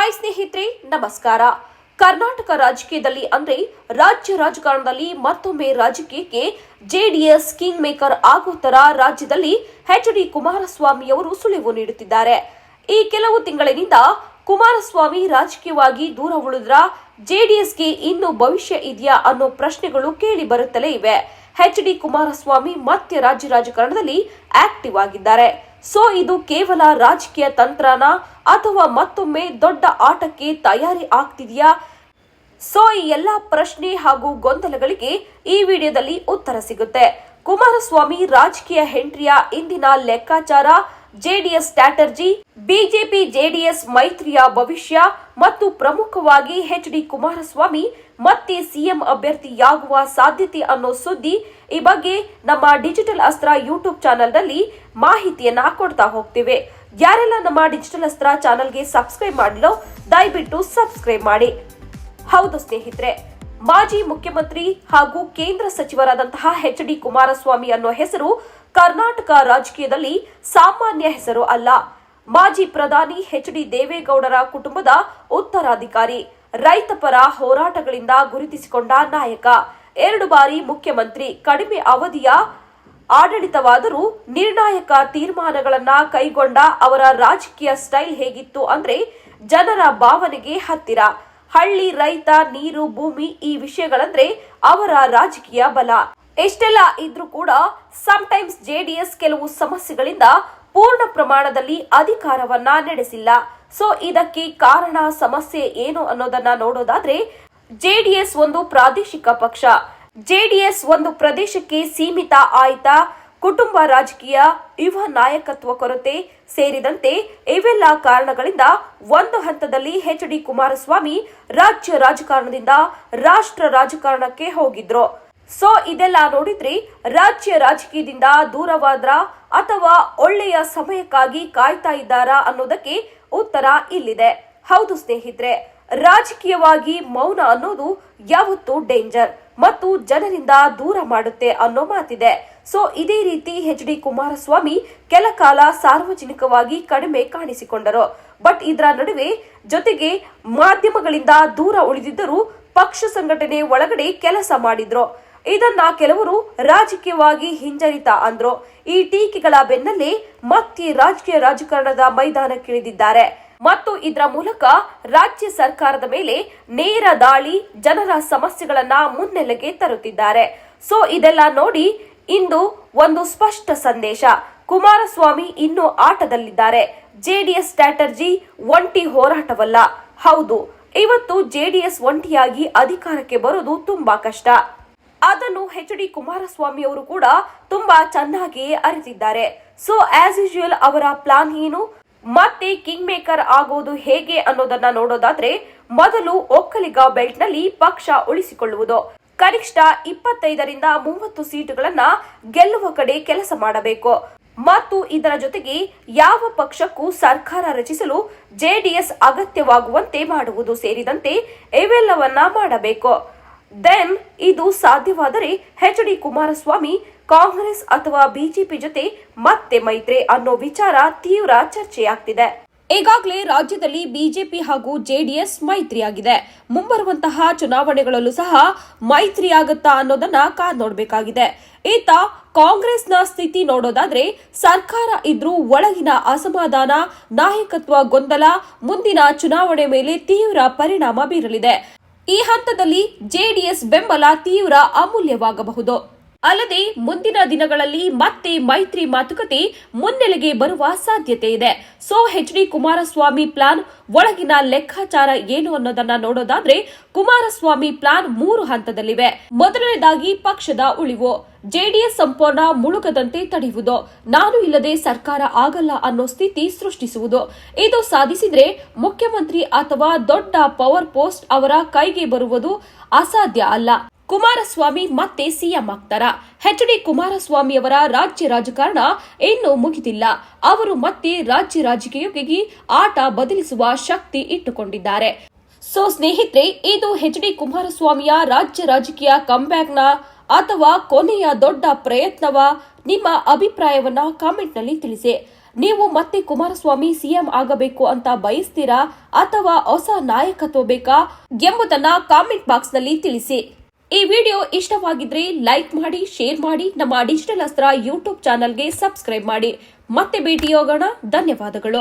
Hi ಸ್ನೇಹಿತರೆ, ನಮಸ್ಕಾರ. ಕರ್ನಾಟಕ ರಾಜಕೀಯದಲ್ಲಿ ಅಂದ್ರೆ ರಾಜ್ಯ ರಾಜಕಾರಣದಲ್ಲಿ ಮತ್ತೊಮ್ಮೆ ರಾಜಕೀಯಕ್ಕೆ ಜೆಡಿಎಸ್ ಕಿಂಗ್ ಮೇಕರ್ ಆಗೋ ತರ ರಾಜ್ಯದಲ್ಲಿ ಎಚ್ ಡಿ ಕುಮಾರಸ್ವಾಮಿ ಅವರು ಸುಳಿವು ನೀಡುತ್ತಿದ್ದಾರೆ. ಈ ಕೆಲವು ತಿಂಗಳಿನಿಂದ ಕುಮಾರಸ್ವಾಮಿ ರಾಜಕೀಯವಾಗಿ ದೂರ ಉಳಿದ್ರ ಜೆಡಿಎಸ್ಗೆ ಇನ್ನು ಭವಿಷ್ಯ ಇದೆಯಾ ಅನ್ನೋ ಪ್ರಶ್ನೆಗಳು ಕೇಳಿ ಬರುತ್ತಲೇ ಇವೆ. ಎಚ್ ಡಿ ಕುಮಾರಸ್ವಾಮಿ ಮತ್ತೆ ರಾಜ್ಯ ರಾಜಕಾರಣದಲ್ಲಿ ಆಕ್ಟಿವ್ ಆಗಿದ್ದಾರೆ. ಸೊ ಇದು ಕೇವಲ ರಾಜಕೀಯ ತಂತ್ರನ ಅಥವಾ ಮತ್ತೊಮ್ಮೆ ದೊಡ್ಡ ಆಟಕ್ಕೆ ತಯಾರಿ ಆಗ್ತಿದೆಯಾ? ಸೊ ಈ ಎಲ್ಲಾ ಪ್ರಶ್ನೆ ಹಾಗೂ ಗೊಂದಲಗಳಿಗೆ ಈ ವಿಡಿಯೋದಲ್ಲಿ ಉತ್ತರ ಸಿಗುತ್ತೆ. ಕುಮಾರಸ್ವಾಮಿ ರಾಜಕೀಯ ಹೆಂಟ್ರಿಯ ಇಂದಿನ ಲೆಕ್ಕಾಚಾರ, ಜೆಡಿಎಸ್ ಸ್ಟ್ರಾಟರ್ಜಿ ಬಿಜೆಪಿ, ಜೆಡಿಎಸ್ ಮೈತ್ರಿಯ ಭವಿಷ್ಯ ಮತ್ತು ಪ್ರಮುಖವಾಗಿ ಎಚ್ ಡಿ ಕುಮಾರಸ್ವಾಮಿ ಮತ್ತೆ ಸಿಎಂ ಅಭ್ಯರ್ಥಿಯಾಗುವ ಸಾಧ್ಯತೆ ಅನ್ನೋ ಸುದ್ದಿ ಈ ಬಗ್ಗೆ ನಮ್ಮ ಡಿಜಿಟಲ್ ಅಸ್ತ್ರ ಯೂಟ್ಯೂಬ್ ಚಾನೆಲ್ನಲ್ಲಿ ಮಾಹಿತಿಯನ್ನ ಕೊಡ್ತಾ ಹೋಗ್ತೇವೆ. ಯಾರೆಲ್ಲ ನಮ್ಮ ಡಿಜಿಟಲ್ ಅಸ್ತ್ರ ಚಾನಲ್ಗೆ ಸಬ್ಸ್ಕ್ರೈಬ್ ಮಾಡಲು ದಯವಿಟ್ಟು ಸಬ್ಸ್ಕ್ರೈಬ್ ಮಾಡಿ. ಹೌದು ಸ್ನೇಹಿತರೆ, ಮಾಜಿ ಮುಖ್ಯಮಂತ್ರಿ ಹಾಗೂ ಕೇಂದ್ರ ಸಚಿವರಾದಂತಹ ಎಚ್ ಡಿ ಕುಮಾರಸ್ವಾಮಿ ಅನ್ನೋ ಹೆಸರು ಕರ್ನಾಟಕ ರಾಜಕೀಯದಲ್ಲಿ ಸಾಮಾನ್ಯ ಹೆಸರು ಅಲ್ಲ. ಮಾಜಿ ಪ್ರಧಾನಿ ಎಚ್ ಡಿ ದೇವೇಗೌಡರ ಕುಟುಂಬದ ಉತ್ತರಾಧಿಕಾರಿ. ರೈತ ಪರ ಹೋರಾಟಗಳಿಂದ ಗುರುತಿಸಿಕೊಂಡ ನಾಯಕ. ಎರಡು ಬಾರಿ ಮುಖ್ಯಮಂತ್ರಿ, ಕಡಿಮೆ ಅವಧಿಯ ಆಡಳಿತವಾದರೂ ನಿರ್ಣಾಯಕ ತೀರ್ಮಾನಗಳನ್ನ ಕೈಗೊಂಡ ಅವರ ರಾಜಕೀಯ ಸ್ಟೈಲ್ ಹೇಗಿತ್ತು ಅಂದ್ರೆ ಜನರ ಭಾವನೆಗೆ ಹತ್ತಿರ. ಹಳ್ಳಿ ರೈತ, ನೀರು, ಭೂಮಿ ಈ ವಿಷಯಗಳಂದ್ರೆ ಅವರ ರಾಜಕೀಯ ಬಲ. ಎಷ್ಟೆಲ್ಲ ಇದ್ರೂ ಕೂಡ ಟೈಮ್ಸ್ ಜೆಡಿಎಸ್ ಕೆಲವು ಸಮಸ್ಯೆಗಳಿಂದ ಪೂರ್ಣ ಪ್ರಮಾಣದಲ್ಲಿ ಅಧಿಕಾರವನ್ನ ನಡೆಸಿಲ್ಲ. ಸೊ ಇದಕ್ಕೆ ಕಾರಣ, ಸಮಸ್ಯೆ ಏನು ಅನ್ನೋದನ್ನ ನೋಡೋದಾದ್ರೆ ಜೆಡಿಎಸ್ ಒಂದು ಪ್ರಾದೇಶಿಕ ಪಕ್ಷ. ಜೆಡಿಎಸ್ ಒಂದು ಪ್ರದೇಶಕ್ಕೆ ಸೀಮಿತ ಆಯ್ತ, ಕುಟುಂಬ ರಾಜಕೀಯ, ಯುವ ನಾಯಕತ್ವ ಕೊರತೆ ಸೇರಿದಂತೆ ಇವೆಲ್ಲ ಕಾರಣಗಳಿಂದ ಒಂದು ಹಂತದಲ್ಲಿ ಎಚ್ ಡಿ ಕುಮಾರಸ್ವಾಮಿ ರಾಜ್ಯ ರಾಜಕಾರಣದಿಂದ ರಾಷ್ಟ್ರ ರಾಜಕಾರಣಕ್ಕೆ ಹೋಗಿದ್ರು. ಸೊ ಇದೆಲ್ಲ ನೋಡಿದ್ರೆ ರಾಜ್ಯ ರಾಜಕೀಯದಿಂದ ದೂರವಾದ್ರ ಅಥವಾ ಒಳ್ಳೆಯ ಸಮಯಕ್ಕಾಗಿ ಕಾಯ್ತಾ ಇದ್ದಾರಾ ಅನ್ನೋದಕ್ಕೆ ಉತ್ತರ ಇಲ್ಲಿದೆ. ಹೌದು ಸ್ನೇಹಿತರೆ, ರಾಜಕೀಯವಾಗಿ ಮೌನ ಅನ್ನೋದು ಯಾವತ್ತೂ ಡೇಂಜರ್ ಮತ್ತು ಜನರಿಂದ ದೂರ ಮಾಡುತ್ತೆ ಅನ್ನೋ ಮಾತಿದೆ. ಸೊ ಇದೇ ರೀತಿ ಎಚ್ ಡಿ ಕುಮಾರಸ್ವಾಮಿ ಕೆಲ ಕಾಲ ಸಾರ್ವಜನಿಕವಾಗಿ ಕಡಿಮೆ ಕಾಣಿಸಿಕೊಂಡರು. ಬಟ್ ಇದರ ನಡುವೆ ಜೊತೆಗೆ ಮಾಧ್ಯಮಗಳಿಂದ ದೂರ ಉಳಿದಿದ್ದರೂ ಪಕ್ಷ ಸಂಘಟನೆ ಒಳಗಡೆ ಕೆಲಸ ಮಾಡಿದ್ರು. ಇದನ್ನ ಕೆಲವರು ರಾಜಕೀಯವಾಗಿ ಹಿಂಜರಿತ ಅಂದ್ರು. ಈ ಟೀಕೆಗಳ ಬೆನ್ನಲ್ಲೇ ಮತ್ತೆ ರಾಜಕೀಯ ರಾಜಕಾರಣದ ಮೈದಾನಕ್ಕಿಳಿದಿದ್ದಾರೆ. ಮತ್ತು ಇದರ ಮೂಲಕ ರಾಜ್ಯ ಸರ್ಕಾರದ ಮೇಲೆ ನೇರ ದಾಳಿ, ಜನರ ಸಮಸ್ಯೆಗಳನ್ನ ಮುನ್ನೆಲೆಗೆ ತರುತ್ತಿದ್ದಾರೆ. ಸೊ, ಇದೆಲ್ಲ ನೋಡಿ ಇಂದು ಒಂದು ಸ್ಪಷ್ಟ ಸಂದೇಶ. ಕುಮಾರಸ್ವಾಮಿ ಇನ್ನೂ ಆಟದಲ್ಲಿದ್ದಾರೆ. ಜೆಡಿಎಸ್ ಸ್ಟ್ರಾಟರ್ಜಿ ಒಂಟಿ ಹೋರಾಟವಲ್ಲ. ಹೌದು, ಇವತ್ತು ಜೆಡಿಎಸ್ ಒಂಟಿಯಾಗಿ ಅಧಿಕಾರಕ್ಕೆ ಬರೋದು ತುಂಬಾ ಕಷ್ಟ. ಅದನ್ನು ಎಚ್ ಡಿ ಕುಮಾರಸ್ವಾಮಿ ಅವರು ಕೂಡ ತುಂಬಾ ಚೆನ್ನಾಗಿ ಅರಿತಿದ್ದಾರೆ. ಸೊ ಆಸ್ ಯೂಶುವಲ್ ಅವರ ಪ್ಲಾನ್ ಏನು? ಮತ್ತೆ ಕಿಂಗ್ ಮೇಕರ್ ಆಗೋದು ಹೇಗೆ ಅನ್ನೋದನ್ನ ನೋಡೋದಾದ್ರೆ, ಮೊದಲು ಒಕ್ಕಲಿಗ ಬೆಲ್ಟ್ನಲ್ಲಿ ಪಕ್ಷ ಉಳಿಸಿಕೊಳ್ಳುವುದು. ಕನಿಷ್ಠ ಇಪ್ಪತ್ತೈದರಿಂದ ಮೂವತ್ತು ಸೀಟುಗಳನ್ನ ಗೆಲ್ಲುವ ಕಡೆ ಕೆಲಸ ಮಾಡಬೇಕು. ಮತ್ತು ಇದರ ಜೊತೆಗೆ ಯಾವ ಪಕ್ಷಕ್ಕೂ ಸರ್ಕಾರ ರಚಿಸಲು ಜೆಡಿಎಸ್ ಅಗತ್ಯವಾಗುವಂತೆ ಮಾಡುವುದು ಸೇರಿದಂತೆ ಇವೆಲ್ಲವನ್ನ ಮಾಡಬೇಕು. ದೆನ್ ಇದು ಸಾಧ್ಯವಾದರೆ ಎಚ್ ಡಿ ಕುಮಾರಸ್ವಾಮಿ, ಕಾಂಗ್ರೆಸ್ ಅಥವಾ ಬಿಜೆಪಿ ಜೊತೆ ಮತ್ತೆ ಮೈತ್ರಿ ಅನ್ನೋ ವಿಚಾರ ತೀವ್ರ ಚರ್ಚೆಯಾಗ್ತಿದೆ. ಈಗಾಗಲೇ ರಾಜ್ಯದಲ್ಲಿ ಬಿಜೆಪಿ ಹಾಗೂ ಜೆಡಿಎಸ್ ಮೈತ್ರಿಯಾಗಿದೆ. ಮುಂಬರುವಂತಹ ಚುನಾವಣೆಗಳಲ್ಲೂ ಸಹ ಮೈತ್ರಿಯಾಗುತ್ತಾ ಅನ್ನೋದನ್ನ ಕಾದ್ ನೋಡಬೇಕಾಗಿದೆ. ಈತ ಕಾಂಗ್ರೆಸ್ನ ಸ್ಥಿತಿ ನೋಡೋದಾದ್ರೆ ಸರ್ಕಾರ ಇದ್ರೂ ಒಳಗಿನ ಅಸಮಾಧಾನ, ನಾಯಕತ್ವ ಗೊಂದಲ, ಮುಂದಿನ ಚುನಾವಣೆ ಮೇಲೆ ತೀವ್ರ ಪರಿಣಾಮ ಬೀರಲಿದೆ. ಈ ಹಂತದಲ್ಲಿ ಜೆಡಿಎಸ್ ಬೆಂಬಲ ತೀವ್ರ ಅಮೂಲ್ಯವಾಗಬಹುದು. ಅಲ್ಲದೆ ಮುಂದಿನ ದಿನಗಳಲ್ಲಿ ಮತ್ತೆ ಮೈತ್ರಿ ಮಾತುಕತೆ ಮುನ್ನೆಲೆಗೆ ಬರುವ ಸಾಧ್ಯತೆ ಇದೆ. So H D Kumaraswamy plan ಒಳಗಿನ ಲೆಕ್ಕಾಚಾರ ಏನು ಅನ್ನೋದನ್ನ ನೋಡೋದಾದ್ರೆ ಕುಮಾರಸ್ವಾಮಿ ಪ್ಲಾನ್ ಮೂರು ಹಂತದಲ್ಲಿವೆ. ಮೊದಲನೇದಾಗಿ ಪಕ್ಷದ ಉಳಿವು. ಜೆಡಿಎಸ್ ಸಂಪೂರ್ಣ ಮುಳುಗದಂತೆ ತಡೆಯುವುದು. ನಾನು ಇಲ್ಲದೆ ಸರ್ಕಾರ ಆಗಲ್ಲ ಅನ್ನೋ ಸ್ಥಿತಿ ಸೃಷ್ಟಿಸುವುದು. ಇದು ಸಾಧಿಸಿದ್ರೆ ಮುಖ್ಯಮಂತ್ರಿ ಅಥವಾ ದೊಡ್ಡ ಪವರ್ ಪೋಸ್ಟ್ ಅವರ ಕೈಗೆ ಬರುವುದು ಅಸಾಧ್ಯ ಅಲ್ಲ. ಕುಮಾರಸ್ವಾಮಿ ಮತ್ತೆ ಸಿಎಂ ಆಗ್ತಾರ? ಎಚ್ ಡಿ ಕುಮಾರಸ್ವಾಮಿ ಅವರ ರಾಜ್ಯ ರಾಜಕಾರಣ ಇನ್ನೂ ಮುಗಿದಿಲ್ಲ. ಅವರು ಮತ್ತೆ ರಾಜ್ಯ ರಾಜಕೀಯಕ್ಕೆ ಆಟ ಬದಲಿಸುವ ಶಕ್ತಿ ಇಟ್ಟುಕೊಂಡಿದ್ದಾರೆ. ಸೊ ಸ್ನೇಹಿತರೆ, ಇದು ಎಚ್ ಡಿ ಕುಮಾರಸ್ವಾಮಿಯ ರಾಜ್ಯ ರಾಜಕೀಯ ಕಂಬ್ಯಾಕ್ನ ಅಥವಾ ಕೊನೆಯ ದೊಡ್ಡ ಪ್ರಯತ್ನವ? ನಿಮ್ಮ ಅಭಿಪ್ರಾಯವನ್ನ ಕಾಮೆಂಟ್ನಲ್ಲಿ ತಿಳಿಸಿ. ನೀವು ಮತ್ತೆ ಕುಮಾರಸ್ವಾಮಿ ಸಿಎಂ ಆಗಬೇಕು ಅಂತ ಬಯಸ್ತೀರಾ ಅಥವಾ ಹೊಸ ನಾಯಕತ್ವ ಬೇಕಾ ಎಂಬುದನ್ನ ಕಾಮೆಂಟ್ ಬಾಕ್ಸ್ನಲ್ಲಿ ತಿಳಿಸಿ. ಈ ವಿಡಿಯೋ ಇಷ್ಟವಾಗಿದ್ರೆ ಲೈಕ್ ಮಾಡಿ, ಶೇರ್ ಮಾಡಿ. ನಮ್ಮ ಡಿಜಿಟಲ್ ಅಸ್ತ್ರ ಯೂಟ್ಯೂಬ್ ಚಾನಲ್ಗೆ ಸಬ್ಸ್ಕ್ರೈಬ್ ಮಾಡಿ. ಮತ್ತೆ ಭೇಟಿಯಾಗೋಣ. ಧನ್ಯವಾದಗಳು.